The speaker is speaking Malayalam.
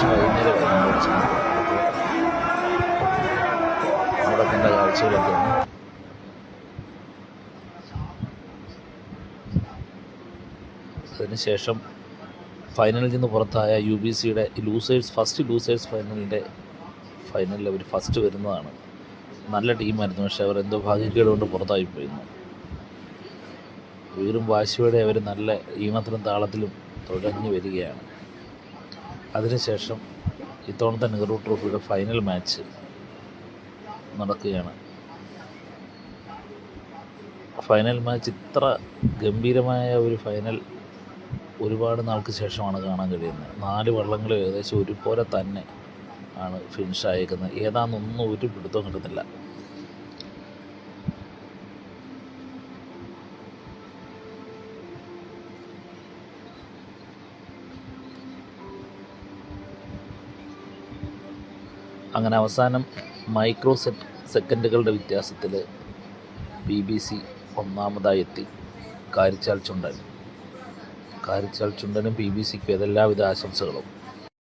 തിരിച്ച് വൈകുന്നേരമായി നമ്മൾ ചെന്നത് അവിടെ കാഴ്ചകളൊക്കെയാണ് അതിനുശേഷം ഫൈനലിൽ നിന്ന് പുറത്തായ യു ബി സിയുടെ ലൂസേഴ്സ് ഫസ്റ്റ് ലൂസേഴ്സ് ഫൈനലിന്റെ ഫൈനലിൽ അവർ ഫസ്റ്റ് വരുന്നതാണ്. നല്ല ടീമായിരുന്നു പക്ഷേ അവർ എന്തോ ഭാഗ്യക്കേട് കൊണ്ട് പുറത്തായി പോയിരുന്നു. വീറും വാശിയോടെ അവർ നല്ല ഈണത്തിലും താളത്തിലും തുടങ്ങി വരികയാണ്. അതിനുശേഷം ഇത്തവണത്തെ നെഹ്റു ട്രോഫിയുടെ ഫൈനൽ മാച്ച് നടക്കുകയാണ്. ഫൈനൽ മാച്ച് ഇത്ര ഗംഭീരമായ ഒരു ഫൈനൽ ഒരുപാട് നാൾക്ക് ശേഷമാണ് കാണാൻ കഴിയുന്നത്. നാല് വള്ളങ്ങൾ ഏകദേശം ഒരുപോലെ തന്നെ ആണ് ഫിനിഷ് ആയേക്കുന്നത്. ഏതാണെന്നൊന്നും ഒരു പിടുത്തം കിട്ടുന്നില്ല. അങ്ങനെ അവസാനം മൈക്രോ സെറ്റ് സെക്കൻഡുകളുടെ വ്യത്യാസത്തിൽ ബി ബി സി ഒന്നാമതായി എത്തി. കാരിച്ചാൽ ചുണ്ടൻ. കാരിച്ചാൽ ചുണ്ടനും ബി ബി സിക്കും ഏതെല്ലാവിധ ആശംസകളും.